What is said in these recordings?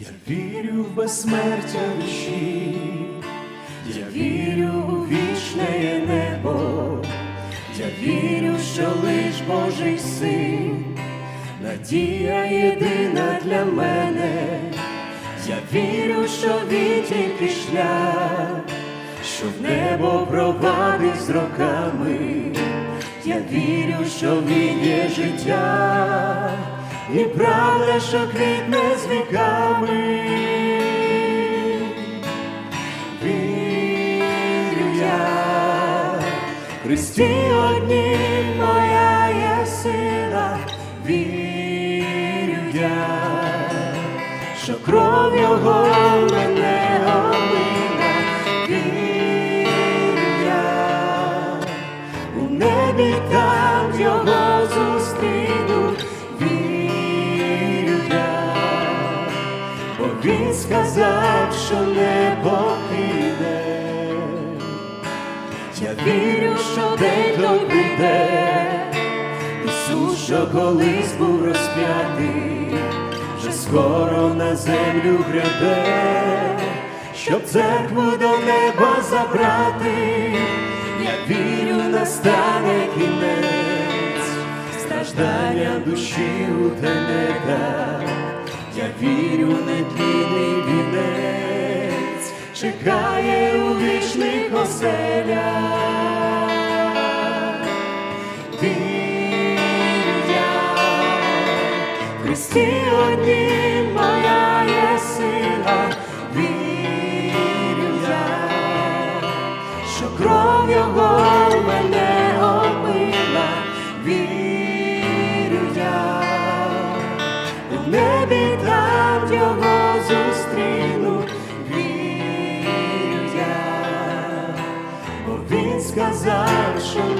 Я вірю в безсмертя душі, я вірю у вічне небо, я вірю, що лиш Божий син, надія єдина для мене, я вірю, що він тільки шлях, що в небо провадить з роками, я вірю, що він є життя, і правда, що квітне з віками. Вірю я, Христі однім моя є сила, вірю я, що кров його мене омила, вірю я, у небі там його що не покине. Я вірю, що день той прийде, Ісус, що колись був розп'ятий, вже скоро на землю гряде, щоб церкву до неба забрати, я вірю, настане кінець, страждання душі у тебе, я вірю, не нетлінний вінець, чекає у вічних оселях. Вірю я, в Христі однім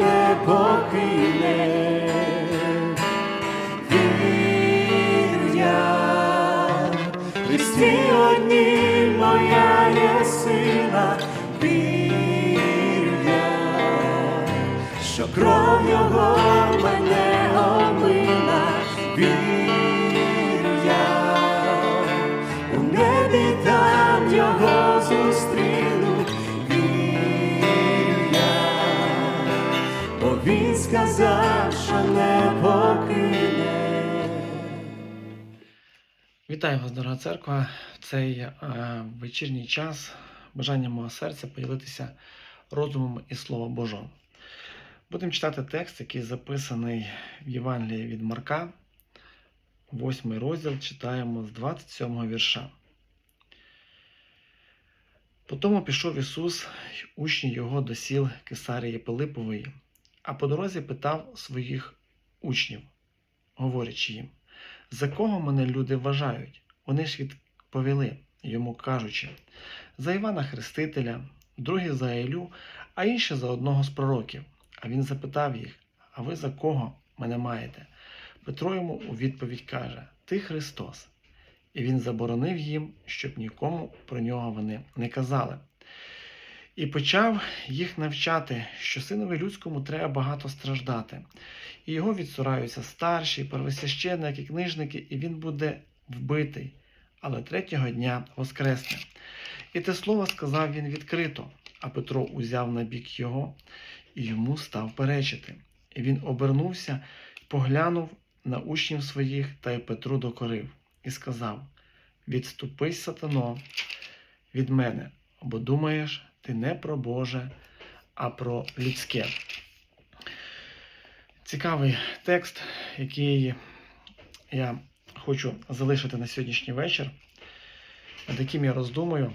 не покине. Христі однім моя є сила, вірю я, що кров його мене не покине. Вітаю вас, дорога церква. В цей е, вечірній час бажання мого серця поділитися розумом і Словом Божого. Будемо читати текст, який записаний в Євангелії від Марка, 8 розділ, читаємо з 27 вірша. Потому пішов Ісус, учні його до сіл Кесарії Пилипової, а по дорозі питав своїх учнів, говорячи їм. За кого мене люди вважають? Вони ж відповіли йому, кажучи, за Івана Хрестителя, другі за Ілю, а інші за одного з пророків. А він запитав їх: А ви за кого мене маєте? Петро йому у відповідь каже: Ти Христос. І він заборонив їм, щоб нікому про нього вони не казали. І почав їх навчати, що синові людському треба багато страждати, і його відсураються старші, первосвященники, книжники, і він буде вбитий, але третього дня воскресне. І те слово сказав він відкрито, а Петро узяв на бік його і йому став перечити. І він обернувся, поглянув на учнів своїх та й Петру докорив, і сказав: Відступись, сатано, від мене, бо думаєш, ти не про Боже, а про людське. Цікавий текст, який я хочу залишити на сьогоднішній вечір, над яким я роздумую.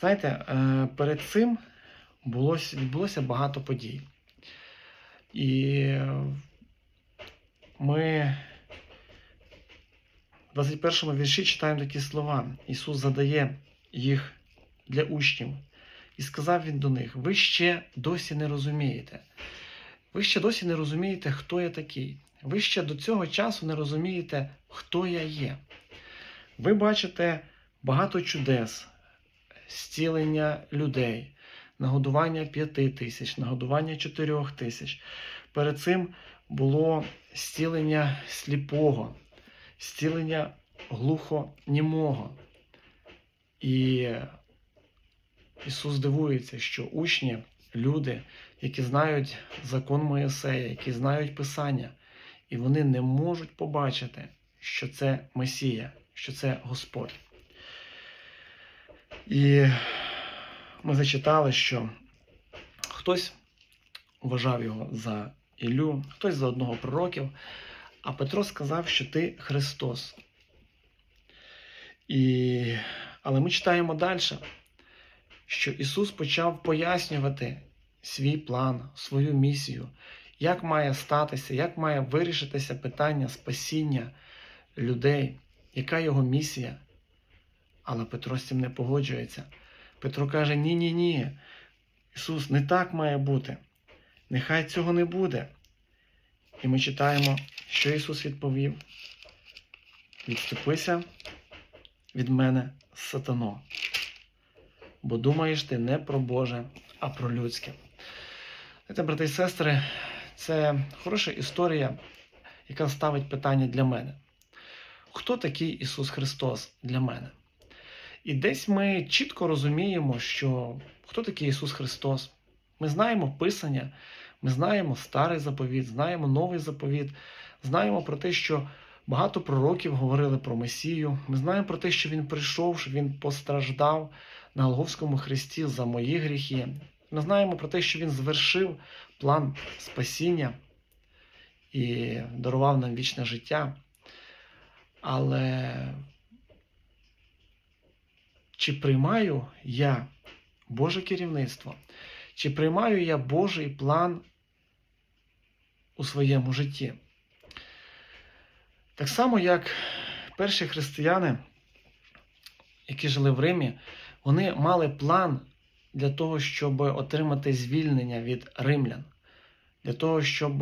Знаєте, е, перед цим було, відбулося багато подій. І ми в 21 вірші читаємо такі слова. Ісус задає їх для учнів. І сказав він до них: ви ще досі не розумієте. Ви ще досі не розумієте, хто я такий. Ви ще до цього часу не розумієте, хто я є. Ви бачите багато чудес, зцілення людей, нагодування п'яти тисяч, нагодування чотирьох тисяч. Перед цим було зцілення сліпого, зцілення глухонімого. І Ісус дивується, що учні, люди, які знають закон Моїсея, які знають Писання, і вони не можуть побачити, що це Месія, що це Господь. І ми зачитали, що хтось вважав його за Ілю, хтось за одного пророків, а Петро сказав, що ти Христос. І... Але ми читаємо далі, що Ісус почав пояснювати свій план, свою місію, як має статися, як має вирішитися питання спасіння людей, яка його місія. Але Петро з цим не погоджується. Петро каже: ні, ні, ні. Ісус, не так має бути. Нехай цього не буде. І ми читаємо, що Ісус відповів: Відступися від мене, сатано, бо думаєш ти не про Боже, а про людське. Знаєте, брати і сестри, це хороша історія, яка ставить питання для мене. Хто такий Ісус Христос для мене? І десь ми чітко розуміємо, що хто такий Ісус Христос. Ми знаємо Писання, ми знаємо старий заповіт, знаємо новий заповіт, знаємо про те, що багато пророків говорили про Месію. Ми знаємо про те, що Він прийшов, що Він постраждав на Голговському хресті за мої гріхи. Ми знаємо про те, що Він звершив план спасіння і дарував нам вічне життя. Але чи приймаю я Боже керівництво? Чи приймаю я Божий план у своєму житті? Так само, як перші християни, які жили в Римі, вони мали план для того, щоб отримати звільнення від римлян, для того, щоб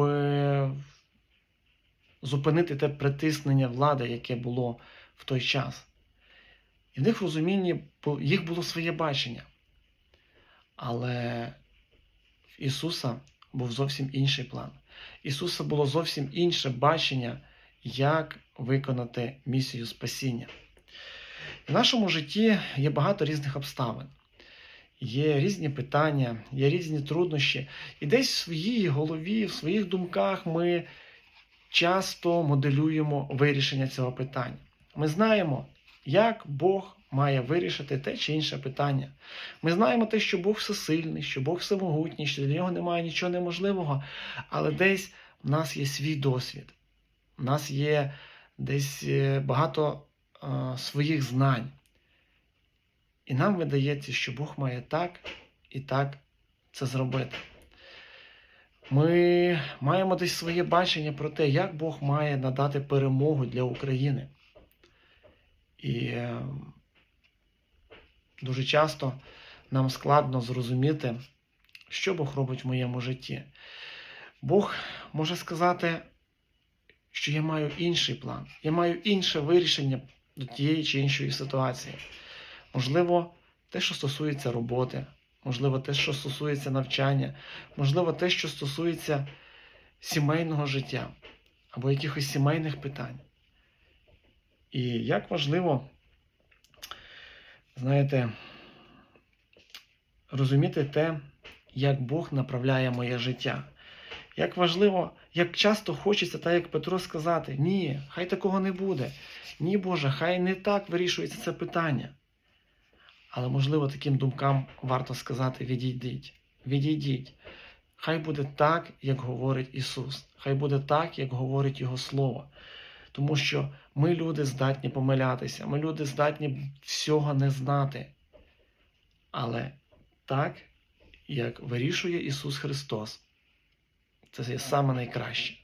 зупинити те притиснення влади, яке було в той час. І в них розумінні їх було своє бачення. Але в Ісуса був зовсім інший план. Ісуса було зовсім інше бачення, як виконати місію спасіння. В нашому житті є багато різних обставин. Є різні питання, є різні труднощі. І десь в своїй голові, в своїх думках ми часто моделюємо вирішення цього питання. Ми знаємо, як Бог має вирішити те чи інше питання. Ми знаємо те, що Бог всесильний, що Бог всемогутній, що для нього немає нічого неможливого, але десь в нас є свій досвід, в нас є десь е, багато е, своїх знань. І нам видається, що Бог має так і так це зробити. Ми маємо десь своє бачення про те, як Бог має надати перемогу для України. І е, дуже часто нам складно зрозуміти, що Бог робить в моєму житті. Бог може сказати, що я маю інший план, я маю інше вирішення до тієї чи іншої ситуації. Можливо, те, що стосується роботи, можливо, те, що стосується навчання, можливо, те, що стосується сімейного життя або якихось сімейних питань. І як важливо, знаєте, розуміти те, як Бог направляє моє життя. Як важливо, як часто хочеться, так як Петро сказати, ні, хай такого не буде. Ні, Боже, хай не так вирішується це питання. Але, можливо, таким думкам варто сказати: відійдіть, відійдіть. Хай буде так, як говорить Ісус. Хай буде так, як говорить Його Слово. Тому що ми, люди, здатні помилятися, ми люди здатні всього не знати. Але так, як вирішує Ісус Христос, це є саме найкраще.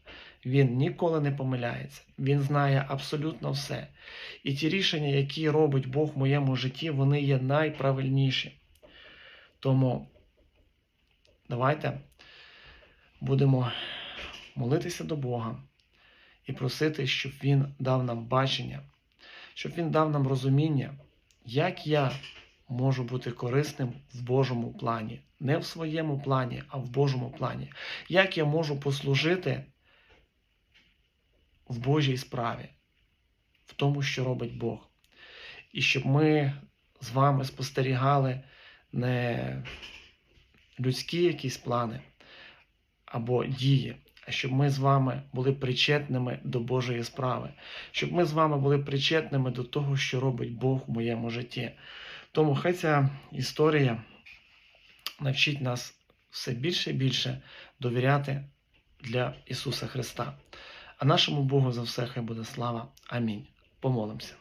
Він ніколи не помиляється, Він знає абсолютно все. І ті рішення, які робить Бог в моєму житті, вони є найправильніші. Тому давайте будемо молитися до Бога і просити, щоб Він дав нам бачення, щоб Він дав нам розуміння, як я можу бути корисним в Божому плані. Не в своєму плані, а в Божому плані. Як я можу послужити в Божій справі, в тому, що робить Бог. І щоб ми з вами спостерігали не людські якісь плани або дії, а щоб ми з вами були причетними до Божої справи, щоб ми з вами були причетними до того, що робить Бог в моєму житті. Тому хай ця історія навчить нас все більше і більше довіряти для Ісуса Христа. А нашому Богу за все хай буде слава. Амінь. Помолимося.